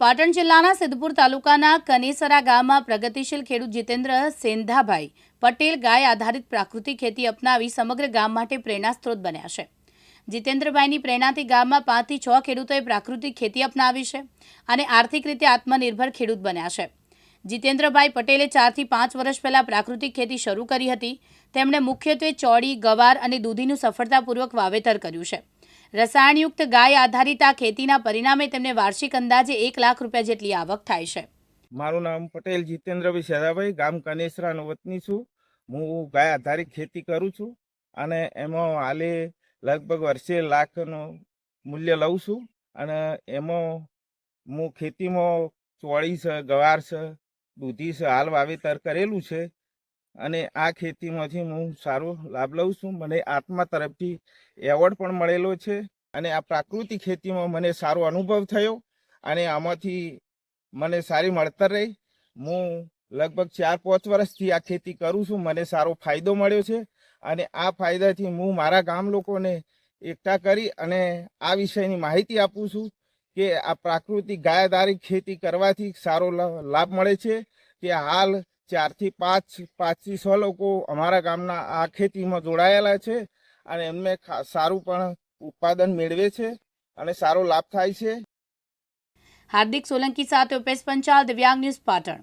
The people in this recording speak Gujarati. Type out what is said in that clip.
પાટણ જિલ્લાના સિદ્ધપુર તાલુકાના કનેસરા ગામમાં પ્રગતિશીલ ખેડૂત જીતેન્દ્ર સેંધાભાઈ પટેલ ગાય આધારિત પ્રાકૃતિક ખેતી અપનાવી સમગ્ર ગામ માટે પ્રેરણા સ્ત્રોત બન્યા છે. જીતેન્દ્રભાઈની પ્રેરણાથી ગામમાં પાંચથી છ ખેડૂતોએ પ્રાકૃતિક ખેતી અપનાવી છે અને આર્થિક રીતે આત્મનિર્ભર ખેડૂત બન્યા છે. જીતેન્દ્રભાઈ પટેલે ચારથી પાંચ વર્ષ પહેલા પ્રાકૃતિક ખેતી શરૂ કરી હતી. તેમણે મુખ્યત્વે ચોળી, ગવાર અને દૂધીનું સફળતાપૂર્વક વાવેતર કર્યું છે. રસાયણયુક્ત ગાય આધારિત આ ખેતીના પરિણામે તેમને વાર્ષિક અંદાજે એક લાખ રૂપિયા જેટલી આવક થાય છે. મારું નામ પટેલ જીતેન્દ્રભાઈ સેદાભાઈ ગામ કનેસરાનો વતની છું. હું ગાય આધારિત ખેતી કરું છું અને એમાં હાલે લગભગ વર્ષે લાખનું મૂલ્ય લઉં છું અને એમાં હું ખેતીમાં ચોળી છે ગવાર દૂધી છે, હાલ વાવેતર કરેલું છે. અને આ ખેતીમાંથી હું સારો લાભ લઉં છું. મને આત્મા તરફથી એવોર્ડ પણ મળેલો છે અને આ પ્રાકૃતિક ખેતીમાં મને સારો અનુભવ થયો અને આમાંથી મને સારી મળતર રહી. હું લગભગ ચાર પાંચ વર્ષથી આ ખેતી કરું છું. મને સારો ફાયદો મળ્યો છે અને આ ફાયદાથી હું મારા ગામ લોકોને એકઠા કરી અને આ વિષયની માહિતી આપું છું કે આ પ્રાકૃતિક ગાયાદારી ખેતી કરવાથી સારો લાભ મળે છે કે હાલ ચારથી પાંચ, પાંચથી છ લોકો અમારા ગામના આ ખેતીમાં જોડાયેલા છે અને એમને સારું પણ ઉત્પાદન મેળવે છે અને સારો લાભ થાય છે. હાર્દિક સોલંકી સાથે ઉપેશ પંચાલ દિવ્યાંગ ન્યૂઝ પાટણ.